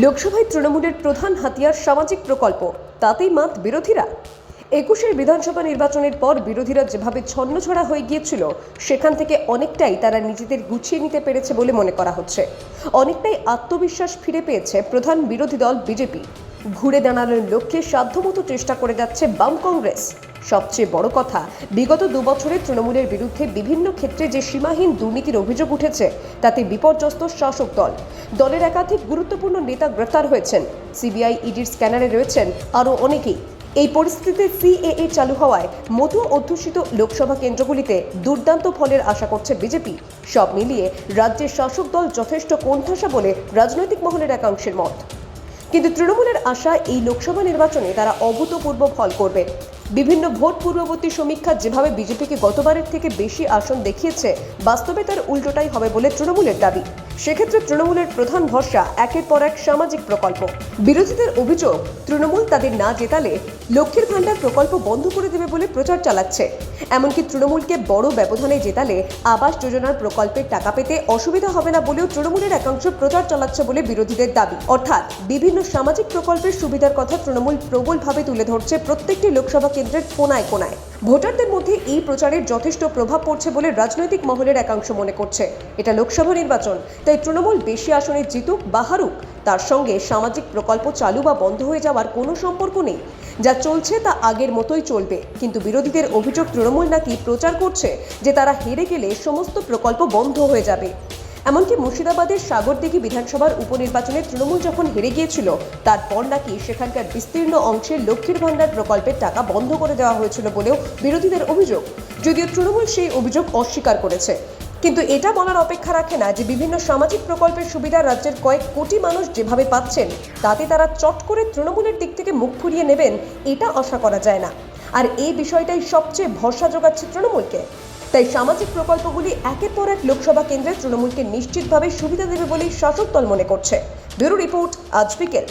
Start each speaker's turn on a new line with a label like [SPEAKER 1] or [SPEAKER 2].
[SPEAKER 1] লোকসভায় তৃণমূলের প্রধান হাতিয়ার সামাজিক প্রকল্প, তাতেই মাত বিরোধীরা। একুশের বিধানসভা নির্বাচনের পর বিরোধীরা যেভাবে ছন্নছড়া হয়ে গিয়েছিল, সেখান থেকে অনেকটাই তারা নিজেদের গুছিয়ে নিতে পেরেছে বলে মনে করা হচ্ছে। অনেকটাই আত্মবিশ্বাস ফিরে পেয়েছে প্রধান বিরোধী দল বিজেপি। ঘুরে দাঁড়ানোর লক্ষ্যে সাধ্যমতো চেষ্টা করে যাচ্ছে বাম কংগ্রেস। সবচেয়ে বড় কথা, বিগত দুবছরে তৃণমূলের বিরুদ্ধে বিভিন্ন ক্ষেত্রে যে সীমাহীন দুর্নীতির অভিযোগ উঠেছে, তাতে বিপর্যস্ত শাসক দল। দলের একাধিক গুরুত্বপূর্ণ নেতা গ্রেফতার হয়েছেন। সিবিআই ইডির স্ক্যানারে রয়েছেন আরও অনেকেই। এই পরিস্থিতিতে সিএএ চালু হওয়ায় মধু অধ্যুষিত লোকসভা কেন্দ্রগুলিতে দুর্দান্ত ফলের আশা করছে বিজেপি। সব মিলিয়ে রাজ্যের শাসক দল যথেষ্ট কোণঠাসা বলে রাজনৈতিক মহলের একাংশের মত। কিন্তু তৃণমূলের আশা এই লোকসভা নির্বাচনে তারা অভূতপূর্ব ফল করবে। বিভিন্ন ভোট পূর্ববর্তী সমীক্ষা যেভাবে বিজেপিকে গতবারের থেকে বেশি আসন দেখিয়েছে, বাস্তবে তার উল্টোটাই হবে বলে তৃণমূলের দাবি। সেক্ষেত্রে তৃণমূলের প্রধান ভরসা একের পর এক সামাজিক প্রকল্প। বিরোধীদের অভিযোগ, তৃণমূল তাদের না জেতালে লক্ষ্মীর ভাণ্ডার প্রকল্প বন্ধ করে দেবে বলে প্রচার চালাচ্ছে। এমনকি তৃণমূলকে বড় ব্যবধানে জেতালে আবাস যোজনার প্রকল্পের টাকা পেতে অসুবিধা হবে না বলেও তৃণমূলের একাংশ প্রচার চালাচ্ছে বলে বিরোধীদের দাবি। অর্থাৎ বিভিন্ন সামাজিক প্রকল্পের সুবিধার কথা তৃণমূল প্রবলভাবে তুলে ধরছে প্রত্যেকটি লোকসভা কেন্দ্রের কোনায় কোনায়। ভোটারদের মধ্যে এই প্রচারের যথেষ্ট প্রভাব পড়ছে বলে রাজনৈতিক মহলের একাংশ মনে করছে। এটা লোকসভা নির্বাচন, তাই তৃণমূল বেশি আসনে জিতুক বা হারুক, তার সঙ্গে সামাজিক প্রকল্প চালু বা বন্ধ হয়ে যাওয়ার কোনো সম্পর্ক নেই। যা চলছে তা আগের মতোই চলবে, কিন্তু বিরোধীদের অভিযোগ তৃণমূল নাকি প্রচার করছে যে তারা হেরে গেলে সমস্ত প্রকল্প বন্ধ হয়ে যাবে। এমনকি মুর্শিদাবাদের সাগরদিঘি বিধানসভার উপনির্বাচনে তৃণমূল যখন হেরে গিয়েছিল, তারপর নাকি সেখানকার বিস্তীর্ণ অংশের লক্ষ্মীর ভাণ্ডার প্রকল্পের টাকা বন্ধ করে দেওয়া হয়েছিল বলেও বিরোধীদের অভিযোগ। যদিও তৃণমূল সেই অভিযোগ অস্বীকার করেছে। কিন্তু এটা বলার অপেক্ষা রাখে না যে বিভিন্ন সামাজিক প্রকল্পের সুবিধা রাজ্যের কয়েক কোটি মানুষ যেভাবে পাচ্ছেন, তাতে তারা চট করে তৃণমূলের দিক থেকে মুখ ফুরিয়ে নেবেন, এটা আশা করা যায় না। আর এই বিষয়টাই সবচেয়ে ভরসা যোগাচ্ছে তৃণমূলকে। তাই সামাজিক প্রকল্পগুলি একের পর এক লোকসভা কেন্দ্রে তৃণমূলকে নিশ্চিতভাবে সুবিধা দেবে বলেই শাসক দল মনে করছে। ব্যুরো রিপোর্ট, আজ বিকেল।